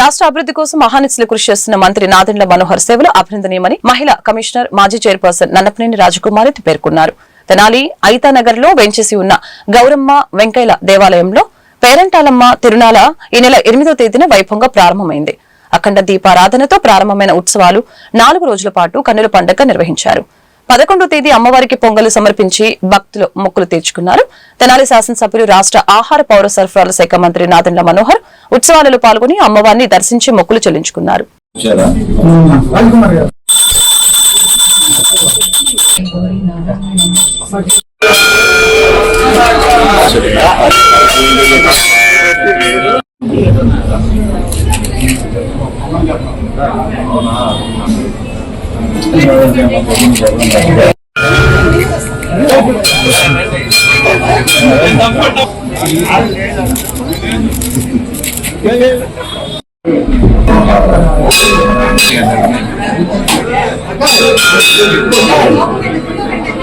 రాష్ట్ర అభివృద్ధి కోసం మహానిత్సులు కృషి చేస్తున్న మంత్రి నాదెండ్ల మనోహర్ సేవలు అభినందనీయమని మహిళా కమిషనర్ మాజీ చైర్పర్సన్ నన్నపనేని రాజకుమారి పేర్కొన్నారు. తెనాలి ఐతానగర్లో వెంచేసి ఉన్న గౌరమ్మ వెంకయ్య దేవాలయంలో పేరంటాలమ్మ తిరునాల ఈ నెల ఎనిమిదో తేదీన వైభవంగా ప్రారంభమైంది. అఖండ దీపారాధనతో ప్రారంభమైన ఉత్సవాలు నాలుగు రోజుల పాటు కన్నుల పండుగ నిర్వహించారు. పదకొండో తేదీ అమ్మవారికి పొంగలు సమర్పించి భక్తులు మొక్కులు తీర్చుకున్నారు. తెనాలి శాసనసభ్యులు రాష్ట్ర ఆహార పౌర సరఫరాల శాఖ మంత్రి నాదండ్ల మనోహర్ ఉత్సవాలలో పాల్గొని అమ్మవారిని దర్శించి మొక్కులు చెల్లించుకున్నారు.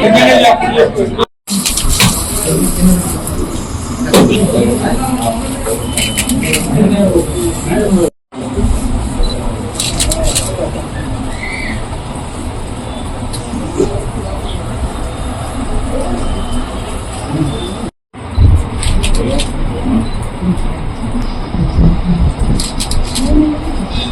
వచ్చారా రాజకుమార్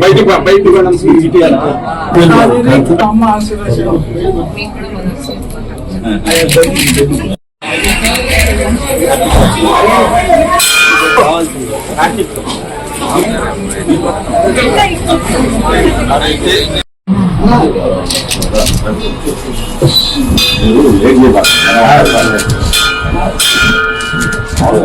బయటికి పో- బయటికి పోయినా ఇటు ఇయ్యాలా? అమ్మ